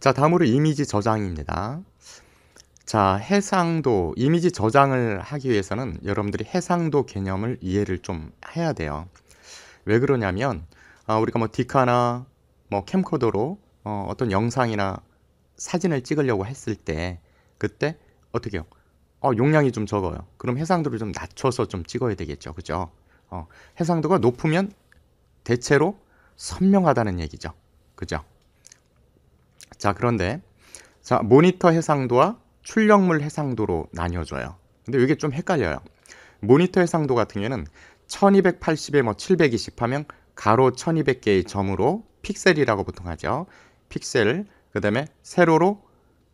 자, 다음으로 이미지 저장입니다. 자, 해상도, 이미지 저장을 하기 위해서는 여러분들이 해상도 개념을 이해를 좀 해야 돼요. 왜 그러냐면, 아, 우리가 뭐 디카나 뭐 캠코더로 어, 어떤 영상이나 사진을 찍으려고 했을 때, 그때 어떻게 해요? 어, 용량이 좀 적어요. 그럼 해상도를 좀 낮춰서 좀 찍어야 되겠죠. 그죠? 어, 해상도가 높으면 대체로 선명하다는 얘기죠. 그죠? 자, 그런데 자, 모니터 해상도와 출력물 해상도로 나뉘어져요. 근데 이게 좀 헷갈려요. 모니터 해상도 같은 경우에는 1280에 뭐 720 하면 가로 1200개의 점으로 픽셀이라고 보통 하죠. 픽셀, 그 다음에 세로로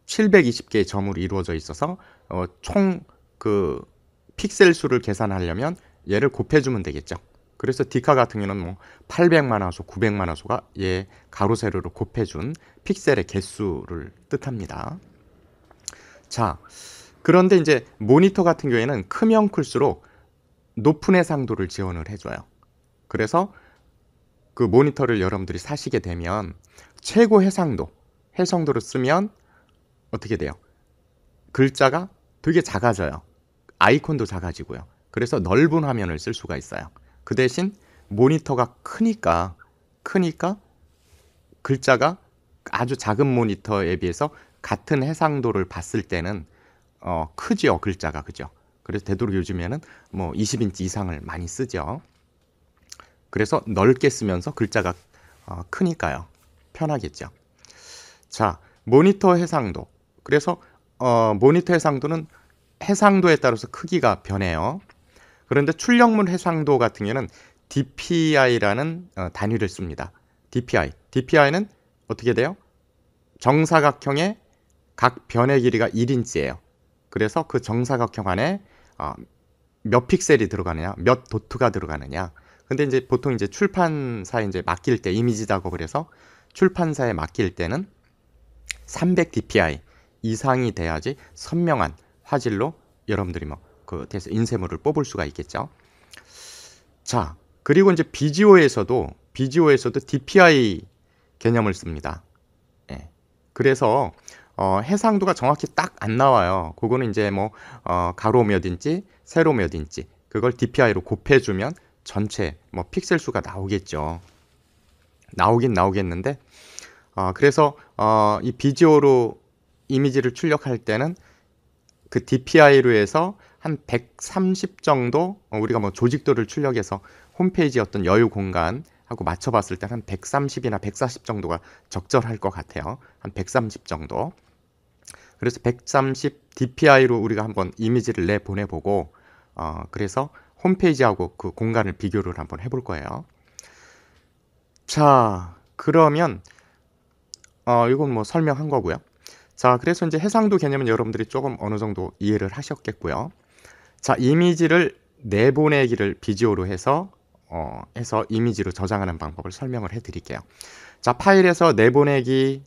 720개의 점으로 이루어져 있어서 어, 총그 픽셀 수를 계산하려면 얘를 곱해주면 되겠죠. 그래서 디카 같은 경우는 뭐 800만 화소, 900만 화소가 얘 가로 세로로 곱해준 픽셀의 개수를 뜻합니다. 자, 그런데 이제 모니터 같은 경우에는 크면 클수록 높은 해상도를 지원을 해줘요. 그래서 그 모니터를 여러분들이 사시게 되면 최고 해상도, 해상도를 쓰면 어떻게 돼요? 글자가 되게 작아져요. 아이콘도 작아지고요. 그래서 넓은 화면을 쓸 수가 있어요. 그 대신 모니터가 크니까 크니까 글자가 아주 작은 모니터에 비해서 같은 해상도를 봤을 때는 어, 크지요 글자가 그죠. 그래서 되도록 요즘에는 뭐 20인치 이상을 많이 쓰죠. 그래서 넓게 쓰면서 글자가 어, 크니까요. 편하겠죠. 자, 모니터 해상도. 그래서 어, 모니터 해상도는 해상도에 따라서 크기가 변해요. 그런데 출력물 해상도 같은 경우는 DPI라는 어, 단위를 씁니다. DPI. DPI는 어떻게 돼요? 정사각형의 각 변의 길이가 1인치예요. 그래서 그 정사각형 안에 어, 몇 픽셀이 들어가느냐, 몇 도트가 들어가느냐. 근데 이제 보통 이제 출판사에 이제 맡길 때 이미지 작업을 해서 출판사에 맡길 때는 300 dpi 이상이 돼야지 선명한 화질로 여러분들이 뭐 그 돼서 인쇄물을 뽑을 수가 있겠죠. 자, 그리고 이제 비지오에서도 비지오에서도 DPI 개념을 씁니다. 예. 그래서 어, 해상도가 정확히 딱 안 나와요. 그거는 이제 뭐 어, 가로 몇 인치, 세로 몇 인치 그걸 DPI로 곱해주면 전체 뭐 픽셀 수가 나오겠죠. 나오긴 나오겠는데 어, 그래서 어, 이 비디오로 이미지를 출력할 때는 그 DPI로 해서 한 130 정도 어, 우리가 뭐 조직도를 출력해서 홈페이지 어떤 여유 공간 하고 맞춰봤을 때 한 130이나 140 정도가 적절할 것 같아요. 한 130 정도. 그래서 130 DPI로 우리가 한번 이미지를 내 보내보고 어, 그래서 홈페이지하고 그 공간을 비교를 한번 해볼 거예요. 자, 그러면 어, 이건 뭐 설명한 거고요. 자, 그래서 이제 해상도 개념은 여러분들이 조금 어느 정도 이해를 하셨겠고요. 자, 이미지를 내보내기를 비디오로 해서 어, 해서 이미지로 저장하는 방법을 설명을 해 드릴게요. 자, 파일에서 내보내기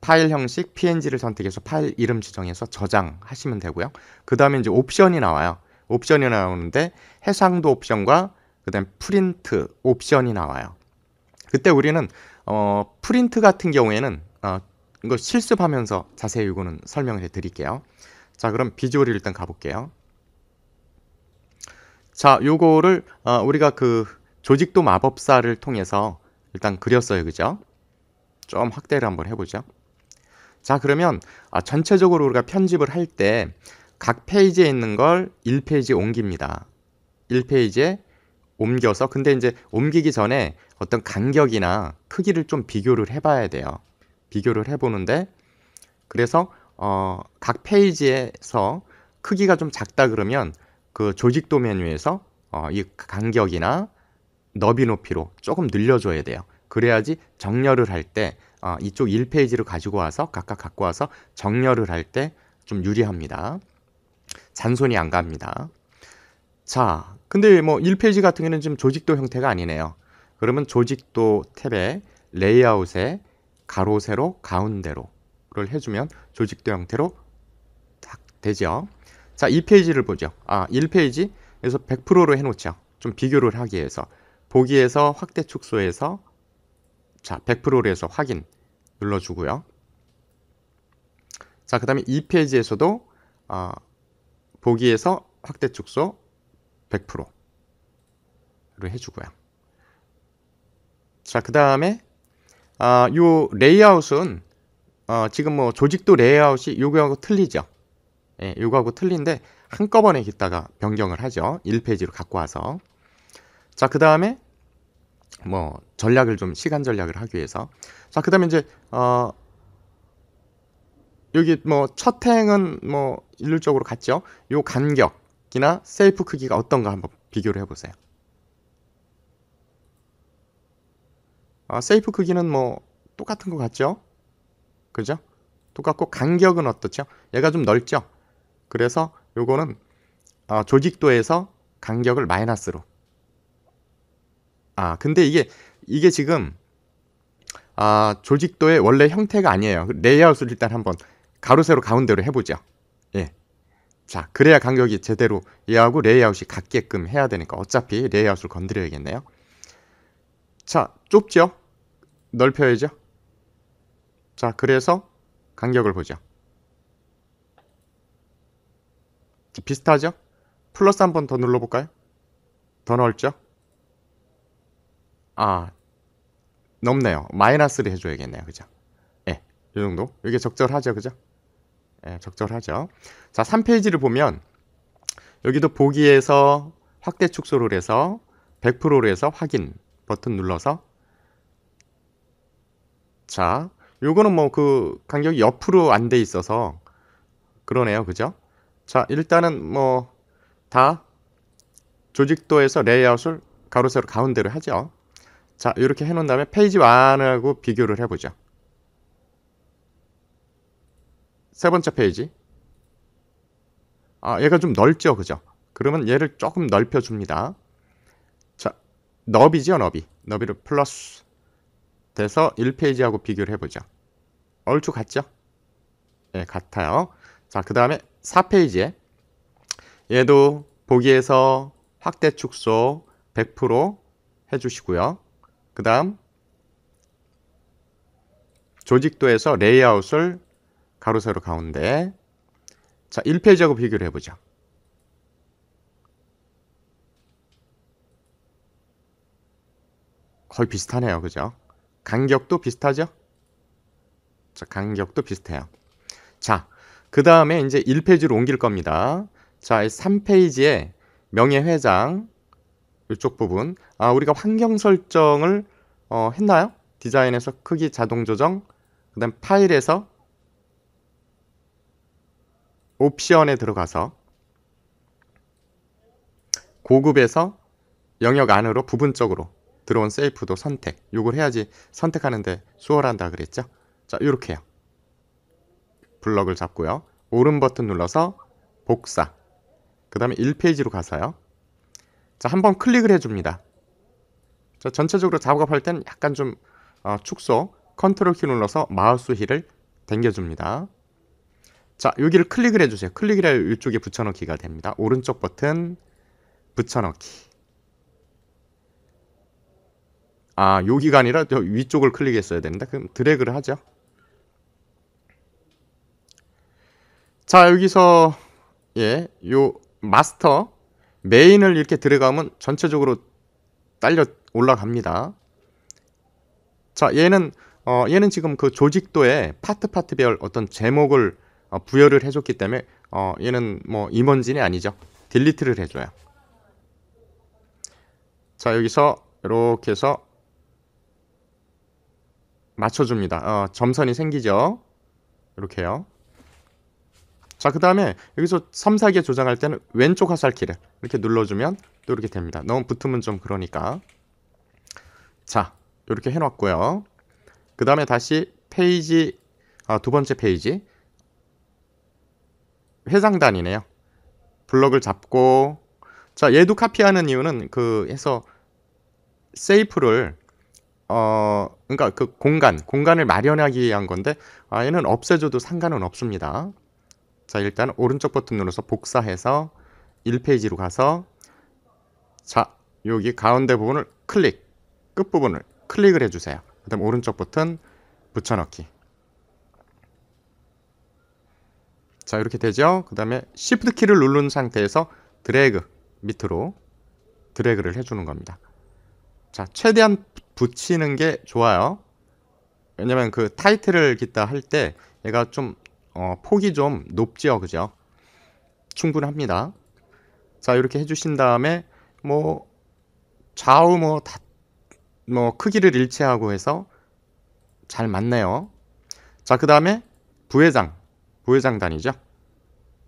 파일 형식 PNG를 선택해서 파일 이름 지정해서 저장하시면 되고요. 그 다음에 이제 옵션이 나와요. 옵션이 나오는데 해상도 옵션과 그다음 프린트 옵션이 나와요. 그때 우리는 어, 프린트 같은 경우에는 어, 이거 실습하면서 자세히 이거는 설명을 해 드릴게요. 자, 그럼 비주얼이 일단 가볼게요. 자, 요거를 어, 우리가 그 조직도 마법사를 통해서 일단 그렸어요. 그죠? 좀 확대를 한번 해보죠. 자, 그러면 아, 전체적으로 우리가 편집을 할 때 각 페이지에 있는 걸 1페이지에 옮깁니다. 1페이지에 옮겨서 근데 이제 옮기기 전에 어떤 간격이나 크기를 좀 비교를 해봐야 돼요. 비교를 해보는데 그래서 어, 각 페이지에서 크기가 좀 작다 그러면 그 조직도 메뉴에서 어, 이 간격이나 너비 높이로 조금 늘려줘야 돼요. 그래야지 정렬을 할때 어, 이쪽 1페이지를 가지고 와서 각각 갖고 와서 정렬을 할 때 좀 유리합니다. 잔손이 안 갑니다. 자, 근데 뭐 1페이지 같은 경우는 지금 조직도 형태가 아니네요. 그러면 조직도 탭에 레이아웃에 가로 세로 가운데로를 해주면 조직도 형태로 딱 되죠. 자, 2페이지를 보죠. 아, 1페이지에서 100%로 해놓죠. 좀 비교를 하기 위해서 보기에서 확대 축소해서 자, 100%로 해서 확인 눌러주고요. 자, 그 다음에 2페이지에서도 어, 보기에서 확대 축소 100%로 해주고요. 자, 그 다음에 아, 요 레이아웃은 어, 지금 뭐 조직도 레이아웃이 요거하고 틀리죠. 예, 요거하고 틀린데 한꺼번에 깃다가 변경을 하죠. 1페이지로 갖고 와서. 자, 그 다음에 뭐 전략을 좀 시간 전략을 하기 위해서. 자, 그 다음에 이제 어, 여기 뭐 첫 행은 뭐 일률적으로 같죠. 요 간격이나 세이프 크기가 어떤가 한번 비교를 해보세요. 아, 세이프 크기는 뭐 똑같은 것 같죠? 그죠? 똑같고 간격은 어떻죠? 얘가 좀 넓죠? 그래서 요거는 어, 조직도에서 간격을 마이너스로. 아 근데 이게 이게 지금 아 조직도의 원래 형태가 아니에요. 레이아웃을 일단 한번 가로 세로 가운데로 해보죠. 예. 자 그래야 간격이 제대로 얘하고 레이아웃이 같게끔 해야 되니까 어차피 레이아웃을 건드려야겠네요. 자 좁죠? 넓혀야죠? 자 그래서 간격을 보죠 비슷하죠? 플러스 한 번 더 눌러볼까요? 더 넓죠? 아, 넓네요. 마이너스를 해줘야겠네요. 그죠? 예, 네, 이 정도. 이게 적절하죠. 그죠? 예, 네, 적절하죠. 자, 3페이지를 보면 여기도 보기에서 확대 축소를 해서 100%로 해서 확인 버튼 눌러서 자, 요거는 뭐 그 간격이 옆으로 안 돼 있어서 그러네요. 그죠? 자, 일단은 뭐 다 조직도에서 레이아웃을 가로 세로 가운데로 하죠. 자, 이렇게 해 놓은 다음에 페이지 1하고 비교를 해 보죠. 세 번째 페이지. 아, 얘가 좀 넓죠. 그죠? 그러면 얘를 조금 넓혀 줍니다. 자, 너비죠, 너비. 너비를 플러스 돼서 1페이지하고 비교를 해 보죠. 얼추 같죠? 예, 네, 같아요. 자, 그 다음에 4페이지에 얘도 보기에서 확대 축소 100% 해주시고요. 그 다음 조직도에서 레이아웃을 가로 세로 가운데 자 1페이지하고 비교를 해보죠. 거의 비슷하네요. 그죠? 간격도 비슷하죠? 자, 간격도 비슷해요. 자, 그 다음에 이제 1페이지로 옮길 겁니다. 자, 3페이지에 명예회장 이쪽 부분 아 우리가 환경 설정을 어, 했나요? 디자인에서 크기 자동 조정 그 다음 파일에서 옵션에 들어가서 고급에서 영역 안으로 부분적으로 들어온 세이프도 선택 요걸 해야지 선택하는데 수월한다 그랬죠 자 이렇게요 블럭을 잡고요. 오른 버튼 눌러서 복사. 그 다음에 1페이지로 가서요. 자, 한번 클릭을 해줍니다. 자, 전체적으로 작업할 때는 약간 좀 어, 축소, 컨트롤 키 눌러서 마우스 휠을 당겨줍니다. 자, 여기를 클릭을 해주세요. 클릭을 해 이쪽에 붙여넣기가 됩니다. 오른쪽 버튼 붙여넣기. 아, 여기가 아니라 위쪽을 클릭했어야 되는데 그럼 드래그를 하죠. 자 여기서 예, 요 마스터 메인을 이렇게 들어가면 전체적으로 딸려 올라갑니다. 자 얘는 어, 얘는 지금 그 조직도에 파트 파트별 어떤 제목을 어, 부여를 해줬기 때문에 어, 얘는 뭐 임원진이 아니죠. 딜리트를 해줘요. 자 여기서 이렇게 해서 맞춰줍니다. 어, 점선이 생기죠. 이렇게요. 자, 그 다음에 여기서 3, 4개 조정할 때는 왼쪽 화살키를 이렇게 눌러주면 또 이렇게 됩니다. 너무 붙으면 좀 그러니까. 자, 이렇게 해놨고요. 그 다음에 다시 페이지, 아, 두 번째 페이지. 회장단이네요. 블럭을 잡고, 자, 얘도 카피하는 이유는 그 해서 세이프를 어, 그러니까 그 공간, 공간을 마련하기 위한 건데, 아, 얘는 없애줘도 상관은 없습니다. 자 일단 오른쪽 버튼 눌러서 복사해서 1페이지로 가서 자 여기 가운데 부분을 클릭 끝부분을 클릭을 해주세요 그 다음 오른쪽 버튼 붙여넣기 자, 이렇게 되죠. 그 다음에 Shift 키를 누른 상태에서 드래그 밑으로 드래그를 해주는 겁니다. 자, 최대한 붙이는 게 좋아요. 왜냐면 그 타이틀을 깃다 할때 얘가 좀 어, 폭이 좀 높지요. 그죠? 충분합니다. 자, 이렇게 해주신 다음에 뭐 좌우 뭐 다, 뭐 크기를 일치하고 해서 잘 맞네요. 자, 그 다음에 부회장, 부회장단이죠.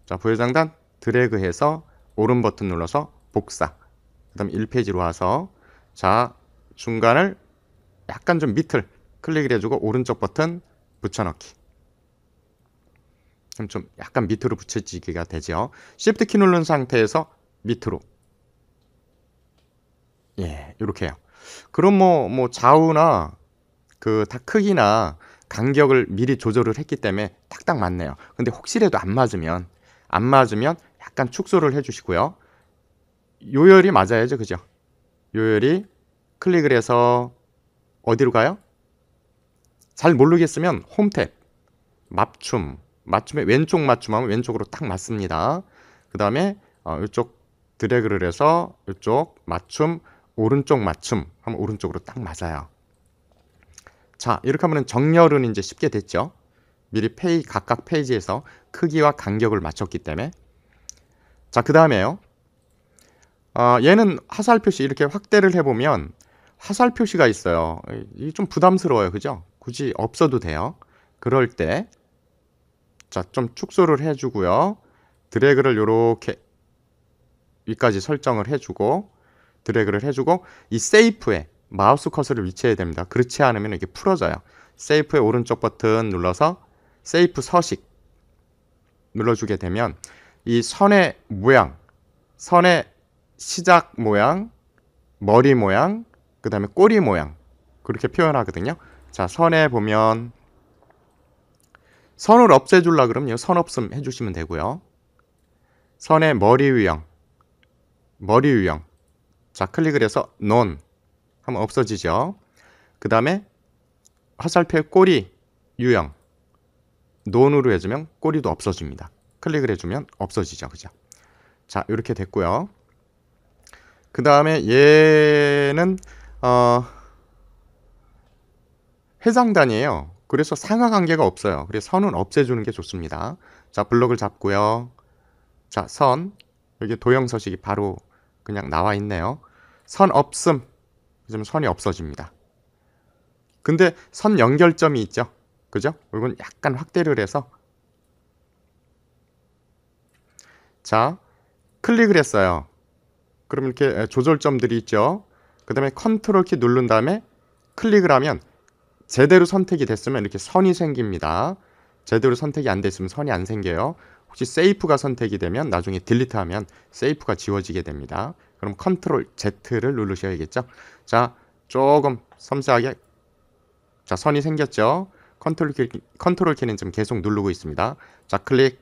자, 부회장단 드래그해서 오른 버튼 눌러서 복사. 그 다음에 1페이지로 와서 자, 중간을 약간 좀 밑을 클릭을 해주고 오른쪽 버튼 붙여넣기. 그럼 좀 약간 밑으로 붙여지기가 되죠. Shift 키 누른 상태에서 밑으로. 예, 이렇게요. 그럼 뭐, 뭐 좌우나 그 다 크기나 간격을 미리 조절을 했기 때문에 딱딱 맞네요. 근데 혹시라도 안 맞으면 안 맞으면 약간 축소를 해주시고요. 요열이 맞아야죠, 그죠? 요열이 클릭을 해서 어디로 가요? 잘 모르겠으면 홈탭 맞춤 맞춤에 왼쪽 맞춤하면 왼쪽으로 딱 맞습니다. 그 다음에 어, 이쪽 드래그를 해서 이쪽 맞춤 오른쪽 맞춤 하면 오른쪽으로 딱 맞아요. 자 이렇게 하면 정렬은 이제 쉽게 됐죠. 미리 페이 각각 페이지에서 크기와 간격을 맞췄기 때문에 자그 다음에요. 어, 얘는 화살 표시 이렇게 확대를 해보면 화살 표시가 있어요. 이게 좀 부담스러워요. 그죠? 굳이 없어도 돼요. 그럴 때, 자, 좀 축소를 해주고요. 드래그를 이렇게 위까지 설정을 해주고, 드래그를 해주고, 이 세이프에 마우스 커서를 위치해야 됩니다. 그렇지 않으면 이게 풀어져요. 세이프의 오른쪽 버튼 눌러서 세이프 서식 눌러주게 되면 이 선의 모양, 선의 시작 모양, 머리 모양, 그 다음에 꼬리 모양 그렇게 표현하거든요. 자 선에 보면 선을 없애줄라 그러면요. 선 없음 해주시면 되고요. 선의 머리 유형 머리 유형 자 클릭을 해서 non 하면 없어지죠. 그 다음에 화살표의 꼬리 유형 논으로 해주면 꼬리도 없어집니다. 클릭을 해주면 없어지죠. 그죠? 자 이렇게 됐고요. 그 다음에 얘는 어, 해상단이에요. 그래서 상하 관계가 없어요. 그래서 선은 없애주는 게 좋습니다. 자, 블록을 잡고요. 자, 선. 여기 도형 서식이 바로 그냥 나와 있네요. 선 없음. 그러면 선이 없어집니다. 근데 선 연결점이 있죠. 그죠? 이건 약간 확대를 해서 자, 클릭을 했어요. 그럼 이렇게 조절점들이 있죠. 그 다음에 컨트롤 키 누른 다음에 클릭을 하면 제대로 선택이 됐으면 이렇게 선이 생깁니다. 제대로 선택이 안 됐으면 선이 안 생겨요. 혹시 세이프가 선택이 되면 나중에 딜리트 하면 세이프가 지워지게 됩니다. 그럼 컨트롤 Z를 누르셔야겠죠. 자, 조금 섬세하게 자, 선이 생겼죠. 컨트롤 키, 컨트롤 키는 지금 계속 누르고 있습니다. 자, 클릭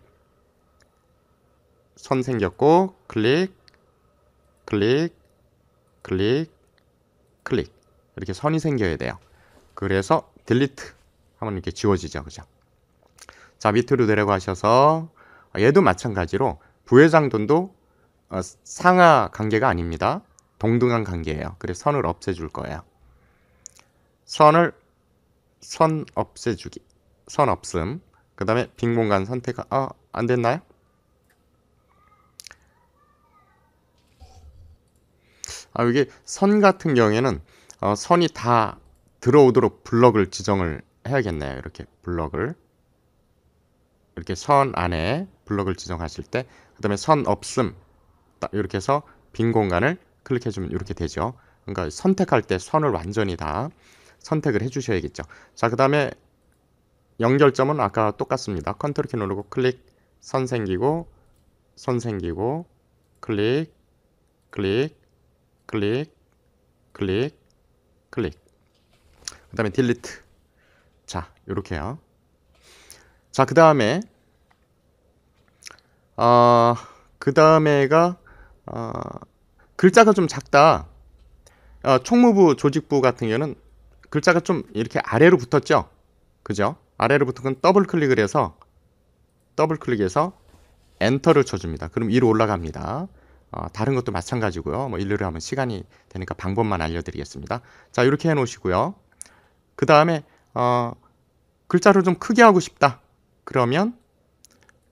선 생겼고 클릭 클릭 클릭 클릭 이렇게 선이 생겨야 돼요. 그래서 딜리트 하면 이렇게 지워지죠. 그죠? 자, 밑으로 내려가셔서 얘도 마찬가지로 부회장 돈도 어, 상하 관계가 아닙니다. 동등한 관계예요. 그래서 선을 없애줄 거예요. 선을 선 없애주기. 선 없음. 그 다음에 빈 공간 선택. 아, 안 됐나요? 아, 이게 선 같은 경우에는 어, 선이 다 들어오도록 블럭을 지정을 해야겠네요. 이렇게 블럭을 이렇게 선 안에 블럭을 지정하실 때 그 다음에 선 없음 딱 이렇게 해서 빈 공간을 클릭해 주면 이렇게 되죠. 그러니까 선택할 때 선을 완전히 다 선택을 해 주셔야겠죠. 자, 그 다음에 연결점은 아까 똑같습니다. 컨트롤 키 누르고 클릭 선 생기고 선 생기고 클릭 클릭 클릭, 클릭, 클릭. 그 다음에 딜리트. 자, 요렇게요. 자, 그 다음에, 어, 그 다음에가, 어, 글자가 좀 작다. 어, 총무부 조직부 같은 경우는 글자가 좀 이렇게 아래로 붙었죠? 그죠? 아래로 붙은 건 더블 클릭을 해서 더블 클릭해서 엔터를 쳐줍니다. 그럼 위로 올라갑니다. 어, 다른 것도 마찬가지고요. 뭐 일일이 하면 시간이 되니까 방법만 알려드리겠습니다. 자 이렇게 해 놓으시고요. 그 다음에 어, 글자를 좀 크게 하고 싶다. 그러면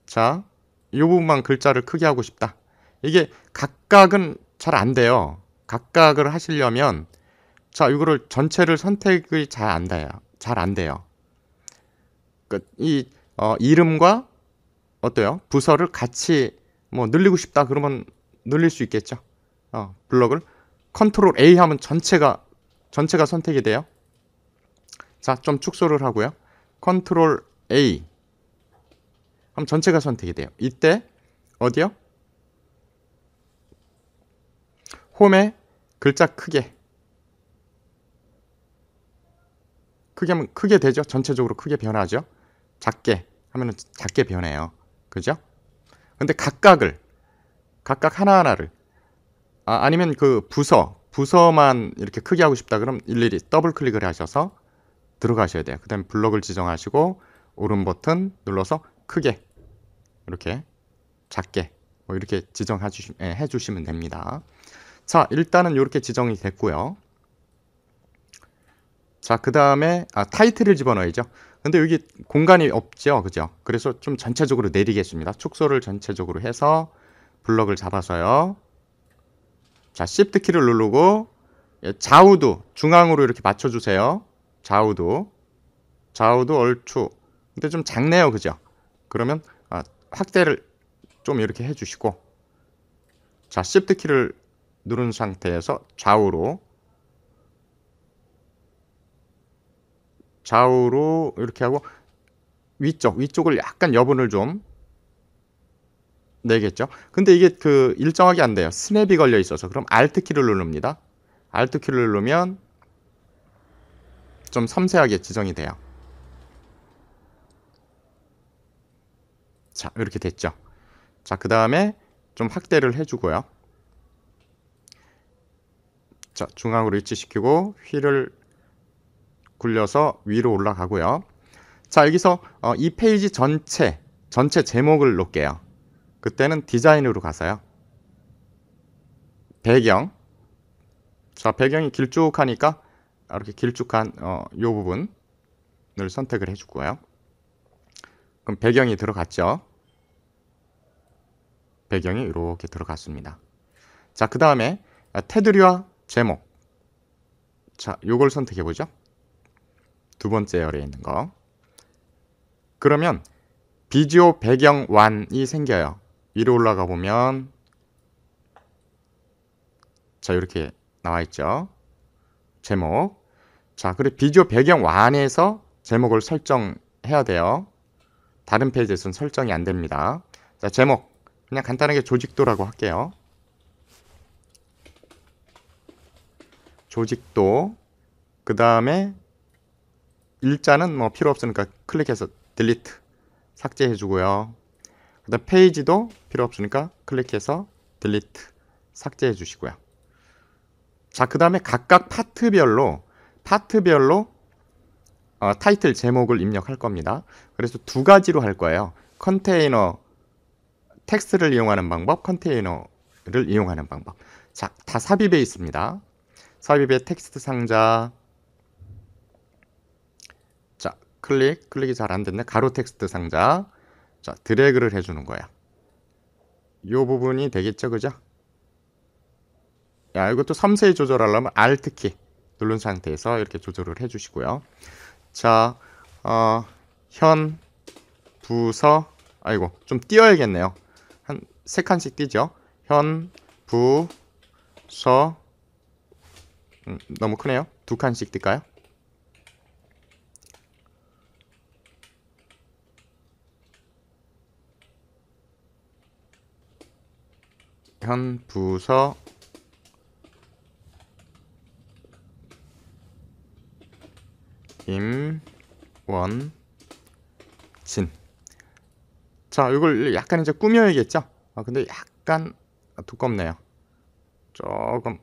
자, 이 부분만 글자를 크게 하고 싶다. 이게 각각은 잘 안 돼요. 각각을 하시려면 자, 이거를 전체를 선택이 잘 안 돼요. 잘 안 돼요. 그, 이 어, 이름과 어때요? 부서를 같이 뭐 늘리고 싶다 그러면 늘릴 수 있겠죠. 어, 블럭을 컨트롤 A 하면 전체가 전체가 선택이 돼요. 자, 좀 축소를 하고요. 컨트롤 A 그럼 전체가 선택이 돼요. 이때 어디요? 홈에 글자 크게 크게 하면 크게 되죠. 전체적으로 크게 변하죠. 작게 하면은 작게 변해요. 그죠? 근데 각각을 각각 하나하나를 아, 아니면 그 부서 부서만 이렇게 크게 하고 싶다 그럼 일일이 더블 클릭을 하셔서 들어가셔야 돼요. 그 다음에 블럭을 지정하시고 오른 버튼 눌러서 크게 이렇게 작게 뭐 이렇게 지정해 주시, 예, 해주시면 됩니다. 자 일단은 이렇게 지정이 됐고요. 자 그 다음에 아, 타이틀을 집어넣어야죠. 근데 여기 공간이 없죠, 그죠? 그래서 좀 전체적으로 내리겠습니다. 축소를 전체적으로 해서 블럭을 잡아서요. 자, Shift 키를 누르고 예, 좌우도 중앙으로 이렇게 맞춰주세요. 좌우도 좌우도 얼추 근데 좀 작네요, 그죠? 그러면 아, 확대를 좀 이렇게 해주시고 자, Shift 키를 누른 상태에서 좌우로 좌우로 이렇게 하고 위쪽 위쪽을 약간 여분을 좀 내겠죠. 근데 이게 그 일정하게 안 돼요. 스냅이 걸려 있어서 그럼 Alt 키를 누릅니다. Alt 키를 누르면 좀 섬세하게 지정이 돼요. 자 이렇게 됐죠. 자 그 다음에 좀 확대를 해주고요. 자 중앙으로 위치시키고 휠을 굴려서 위로 올라가고요. 자 여기서 어, 이 페이지 전체 전체 제목을 놓을게요. 그때는 디자인으로 가서요. 배경 자 배경이 길쭉하니까 이렇게 길쭉한 어, 요 부분을 선택을 해주고요. 그럼 배경이 들어갔죠. 배경이 이렇게 들어갔습니다. 자, 그 다음에 테두리와 제목. 자, 요걸 선택해 보죠. 두 번째 열에 있는 거. 그러면 비디오 배경 완이 생겨요. 위로 올라가 보면 자 이렇게 나와 있죠. 제목. 자 그리고 비디오 배경 완에서 제목을 설정해야 돼요. 다른 페이지에서는 설정이 안 됩니다. 자 제목 그냥 간단하게 조직도라고 할게요. 조직도 그 다음에 일자는 뭐 필요 없으니까 클릭해서 딜리트 삭제해 주고요. 그 다음 페이지도 필요 없으니까 클릭해서 딜리트 삭제해 주시고요. 자, 그 다음에 각각 파트별로 파트별로 어, 타이틀 제목을 입력할 겁니다. 그래서 두 가지로 할 거예요. 컨테이너 텍스트를 이용하는 방법, 컨테이너를 이용하는 방법. 자, 다 삽입에 있습니다. 삽입의 텍스트 상자 클릭, 클릭이 잘 안 됐네. 가로 텍스트 상자. 자, 드래그를 해주는 거야. 이 부분이 되겠죠, 그죠? 야, 이것도 섬세히 조절하려면 Alt키 누른 상태에서 이렇게 조절을 해주시고요. 자, 어, 현, 부서, 아이고, 좀 띄어야겠네요. 한 세 칸씩 띄죠? 현, 부, 서, 음, 너무 크네요. 두 칸씩 뜰까요? 현 부서 임원진 자 이걸 약간 이제 꾸며야겠죠 아 근데 약간 두껍네요 조금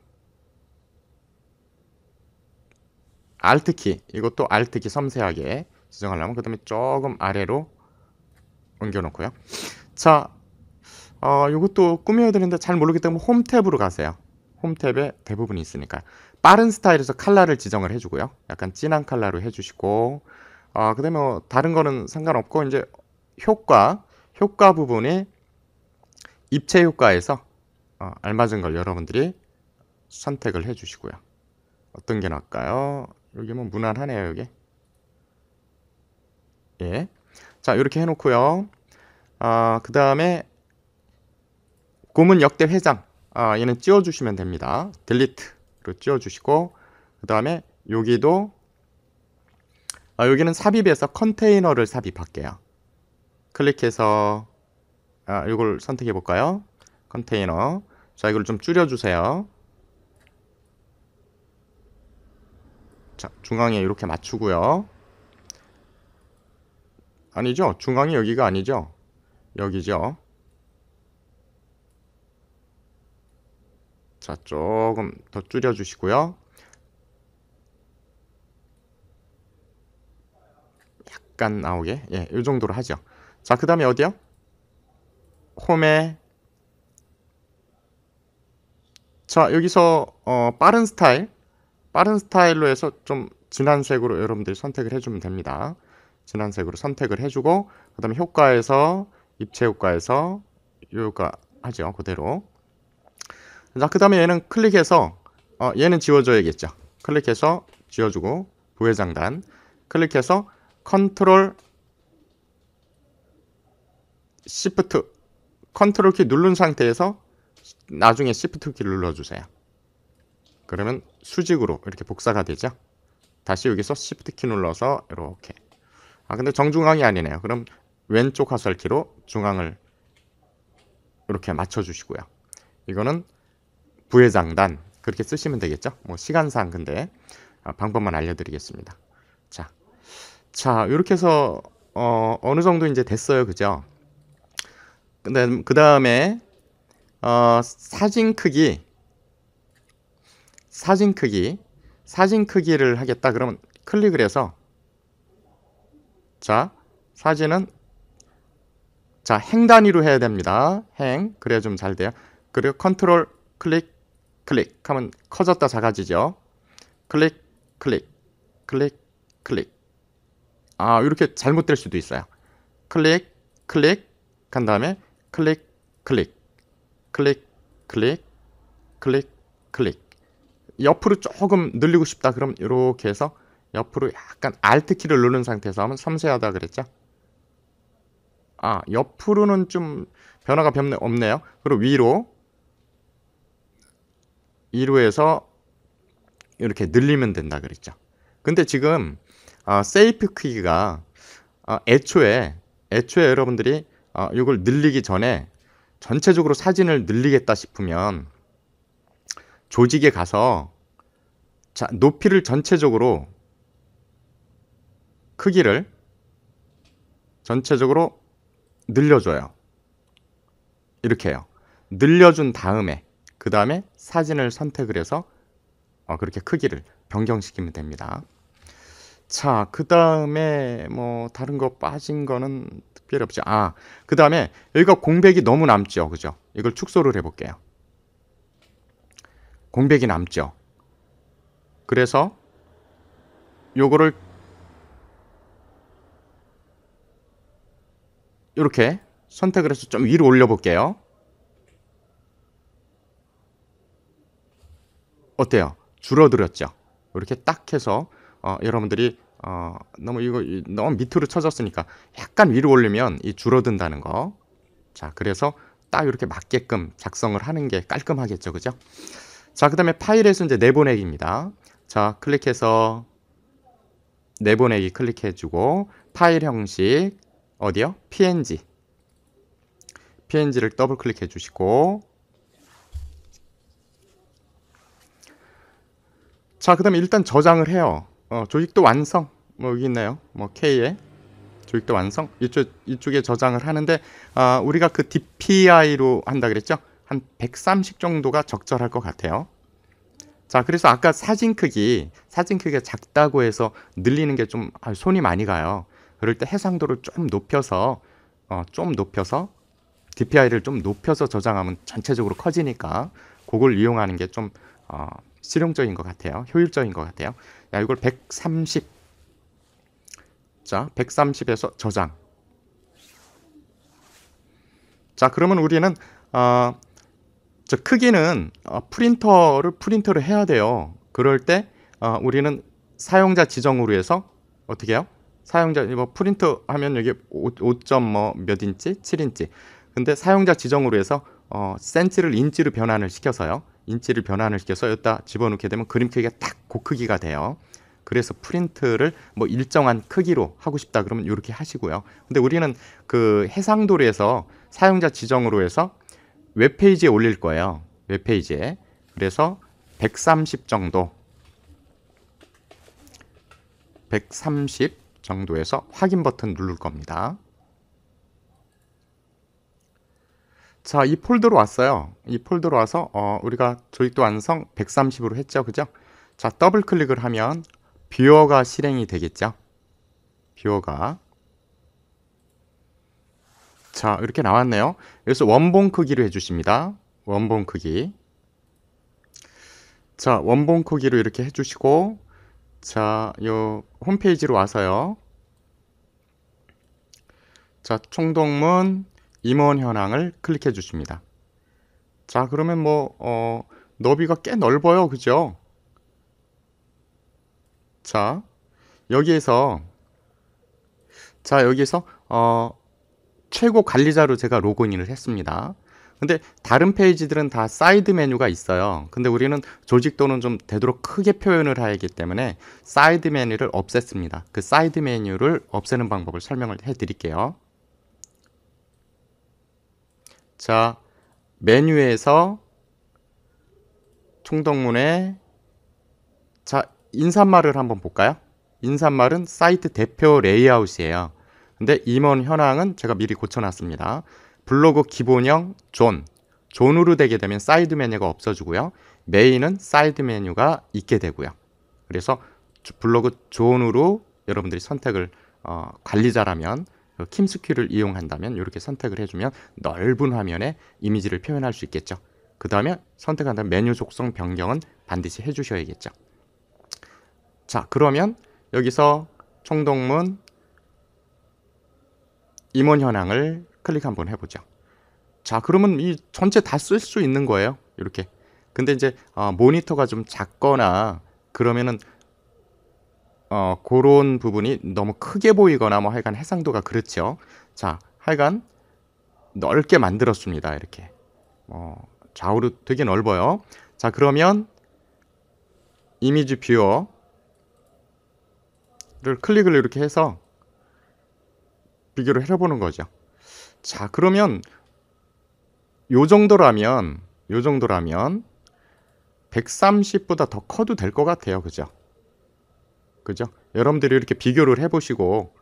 Alt키 이것도 Alt키 섬세하게 지정하려면 그 다음에 조금 아래로 옮겨놓고요. 자, 어, 이것도 꾸며야 되는데 잘 모르기 때문에 홈 탭으로 가세요. 홈 탭에 대부분이 있으니까. 빠른 스타일에서 칼라를 지정을 해주고요. 약간 진한 칼라로 해주시고, 어, 그 다음에 뭐 다른 거는 상관없고, 이제 효과, 효과 부분이 입체 효과에서 어, 알맞은 걸 여러분들이 선택을 해주시고요. 어떤 게 나을까요? 여기 뭐 무난하네요, 여기. 예. 자, 이렇게 해놓고요. 아, 그 다음에 고문 역대 회장. 아, 얘는 찌워주시면 됩니다. 딜리트 로 찌워주시고, 그 다음에 여기도, 아, 여기는 삽입에서 컨테이너를 삽입할게요. 클릭해서, 아, 이걸 선택해 볼까요? 컨테이너. 자, 이걸 좀 줄여주세요. 자, 중앙에 이렇게 맞추고요. 아니죠? 중앙이 여기가 아니죠? 여기죠? 자, 조금 더 줄여주시고요. 약간 나오게. 예, 이 정도로 하죠. 자, 그 다음에 어디요? 홈에 자, 여기서 어, 빠른 스타일 빠른 스타일로 해서 좀 진한 색으로 여러분들이 선택을 해주면 됩니다. 진한 색으로 선택을 해주고 그 다음에 효과에서 입체 효과에서 요가 하죠. 그대로 자, 그 다음에 얘는 클릭해서 어, 얘는 지워줘야겠죠. 클릭해서 지워주고 부회장단 클릭해서 컨트롤 시프트 컨트롤 키 누른 상태에서 나중에 시프트 키를 눌러주세요. 그러면 수직으로 이렇게 복사가 되죠. 다시 여기서 시프트 키 눌러서 이렇게 아 근데 정중앙이 아니네요. 그럼 왼쪽 화살키로 중앙을 이렇게 맞춰주시고요. 이거는 부회장단 그렇게 쓰시면 되겠죠. 뭐 시간상 근데 아, 방법만 알려드리겠습니다. 자, 자 이렇게 해서 어, 어느 정도 이제 됐어요, 그죠? 근데 그 다음에 어, 사진 크기 사진 크기 사진 크기를 하겠다 그러면 클릭을 해서 자 사진은 자 행 단위로 해야 됩니다 행 그래야 좀 잘 돼요 그리고 컨트롤 클릭 클릭 하면 커졌다 작아지죠? 클릭 클릭 클릭 클릭. 아 이렇게 잘못될 수도 있어요. 클릭 클릭. 한 다음에 클릭 클릭. 클릭 클릭 클릭 클릭. 옆으로 조금 늘리고 싶다. 그럼 이렇게 해서 옆으로 약간 Alt 키를 누른 상태에서 하면 섬세하다 그랬죠? 아 옆으로는 좀 변화가 없네요. 그리고 위로 위로 해서 이렇게 늘리면 된다 그랬죠 근데 지금 어, 세이프 크기가 어, 애초에 애초에 여러분들이 어, 이걸 늘리기 전에 전체적으로 사진을 늘리겠다 싶으면 조직에 가서 자, 높이를 전체적으로 크기를 전체적으로 늘려줘요. 이렇게 해요. 늘려준 다음에 그 다음에 사진을 선택을 해서 어, 그렇게 크기를 변경시키면 됩니다. 자, 그 다음에 뭐 다른 거 빠진 거는 특별히 없죠. 아, 그 다음에 여기가 공백이 너무 남죠. 그죠? 이걸 축소를 해볼게요. 공백이 남죠. 그래서 요거를 이렇게 선택을 해서 좀 위로 올려 볼게요. 어때요? 줄어들었죠? 이렇게 딱 해서 어, 여러분들이 어, 너무 이거 너무 밑으로 쳐졌으니까 약간 위로 올리면 이 줄어든다는 거. 자, 그래서 딱 이렇게 맞게끔 작성을 하는 게 깔끔하겠죠, 그죠? 자, 그 다음에 파일에서 이제 내보내기입니다. 자, 클릭해서 내보내기 클릭해주고 파일 형식 어디요? png png를 더블 클릭해 주시고 자, 그 다음에 일단 저장을 해요. 어, 조직도 완성. 뭐 여기 있네요. 뭐 K에 조직도 완성. 이쪽 이쪽에 저장을 하는데 아, 우리가 그 DPI로 한다 그랬죠? 한 130 정도가 적절할 것 같아요. 자, 그래서 아까 사진 크기, 사진 크기가 작다고 해서 늘리는 게 좀 손이 많이 가요. 그럴 때 해상도를 좀 높여서 어, 좀 높여서 DPI를 좀 높여서 저장하면 전체적으로 커지니까 그걸 이용하는 게 좀 어, 실용적인 것 같아요. 효율적인 것 같아요. 야, 이걸 130. 자, 130에서 저장. 자, 그러면 우리는 어, 저 크기는 어, 프린터를 프린터를 해야 돼요. 그럴 때 어, 우리는 사용자 지정으로 해서 어떻게 해요? 사용자 뭐 프린트 하면 여기 5.뭐몇 인치, 7인치. 근데 사용자 지정으로 해서 어, 센치를 인치로 변환을 시켜서요. 인치를 변환을 시켜서 여기다 집어넣게 되면 그림 크기가 딱 그 크기가 돼요. 그래서 프린트를 뭐 일정한 크기로 하고 싶다 그러면 이렇게 하시고요. 근데 우리는 그 해상도로 해서 사용자 지정으로 해서 웹페이지에 올릴 거예요. 웹페이지에. 그래서 130 정도 130 정도에서 확인 버튼 누를 겁니다. 자, 이 폴더로 왔어요. 이 폴더로 와서 어, 우리가 조직도 완성 130으로 했죠. 그죠? 자, 더블 클릭을 하면 뷰어가 실행이 되겠죠. 뷰어가 자, 이렇게 나왔네요. 여기서 원본 크기로 해 주십니다. 원본 크기. 자, 원본 크기로 이렇게 해 주시고 자, 요 홈페이지로 와서요. 자, 총동문 임원 현황을 클릭해 주십니다. 자, 그러면 뭐, 어, 너비가 꽤 넓어요. 그죠? 자, 여기에서, 자, 여기서, 어, 최고 관리자로 제가 로그인을 했습니다. 근데 다른 페이지들은 다 사이드 메뉴가 있어요. 근데 우리는 조직도는 좀 되도록 크게 표현을 하기 때문에 사이드 메뉴를 없앴습니다. 그 사이드 메뉴를 없애는 방법을 설명을 해 드릴게요. 자, 메뉴에서 총동문에 자, 인사말을 한번 볼까요? 인사말은 사이트 대표 레이아웃이에요. 근데 임원 현황은 제가 미리 고쳐놨습니다. 블로그 기본형 존, 존으로 되게 되면 사이드 메뉴가 없어지고요. 메인은 사이드 메뉴가 있게 되고요. 그래서 블로그 존으로 여러분들이 선택을 어, 관리자라면 킴스큐를 이용한다면 이렇게 선택을 해주면 넓은 화면에 이미지를 표현할 수 있겠죠. 그 다음에 선택한 다음 메뉴 속성 변경은 반드시 해주셔야겠죠. 자 그러면 여기서 총동문 임원 현황을 클릭 한번 해보죠. 자 그러면 이 전체 다 쓸 수 있는 거예요. 이렇게. 근데 이제 어, 모니터가 좀 작거나 그러면은 어, 그런 부분이 너무 크게 보이거나 뭐 하여간 해상도가 그렇죠. 자, 하여간 넓게 만들었습니다. 이렇게. 어, 좌우로 되게 넓어요. 자, 그러면 이미지 뷰어를 클릭을 이렇게 해서 비교를 해보는 거죠. 자, 그러면 요 정도라면 요 정도라면 130보다 더 커도 될 것 같아요. 그죠? 그죠? 여러분들이 이렇게 비교를 해보시고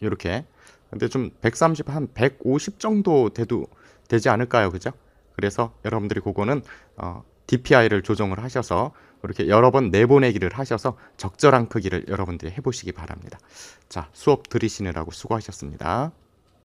이렇게 근데 좀 130, 한 150 정도 돼도 되지 않을까요? 그죠? 그래서 여러분들이 그거는 어, DPI를 조정을 하셔서 이렇게 여러 번 내보내기를 하셔서 적절한 크기를 여러분들이 해보시기 바랍니다. 자, 수업 들으시느라고 수고하셨습니다.